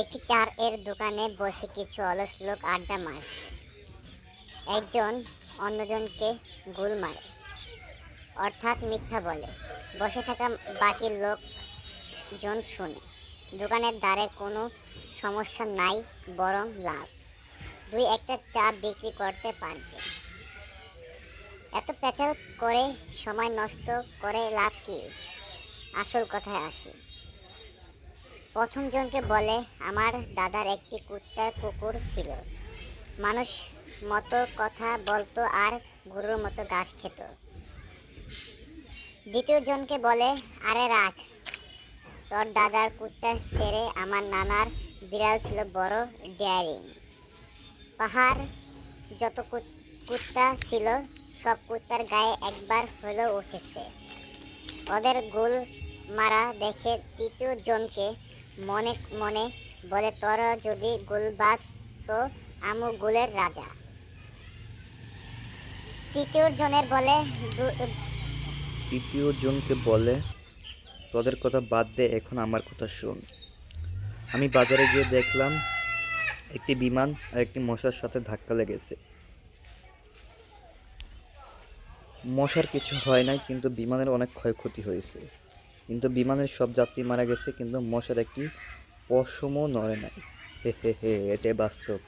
একটি চার এর দোকানে বসে কিছু অলস লোক আড্ডা মারছে একজন অন্যজনকে গুল মারে। অর্থাৎ মিথ্যা বলে। বসে থাকা বাকি লোকজন শুনে। দোকানের দ্বারে কোনো সমস্যা নাই, বরং লাভ। দুই একটা চা বিক্রি করতে পারবে। এত পেঁচাল করে সময় নষ্ট করে লাভ কি? আসল কথায় আসি। প্রথম জনকে বলে, আমার দাদার একটি কুত্তার কুকুর ছিল। মানুষ মতো কথা বলতো আর গরুর মতো ঘাস খেত। দ্বিতীয় জনকে বলে, আরে রাখ, তোর দাদার কুত্তা ছেড়ে আমার নানার বিড়াল ছিল বড় ডেয়ারিং। পাহাড় যত কুত- কুত্তা ছিল, সব কুত্তার গায়ে একবার হলেও উঠেছে। ওদের গোল মারা দেখে তৃতীয় জনকে মনে মনে বলে, তোরা যদি গোলবাজ, তো আমু গোলের রাজা। তৃতীয় জনের বলে তৃতীয় জনকে বলে, তোদের কথা বাদ দে, এখন আমার কথা শোন। আমি বাজারে গিয়ে দেখলাম, একটি বিমান আর একটি মশার সাথে ধাক্কা লেগেছে। মশার কিছু হয় নাই, কিন্তু বিমানের অনেক ক্ষয়ক্ষতি হয়েছে। কিন্তু বিমানের সব যাত্রী মারা গেছে, কিন্তু মশার একটি পশমও নড়ে নাই। হে হে হে, এটাই বাস্তব।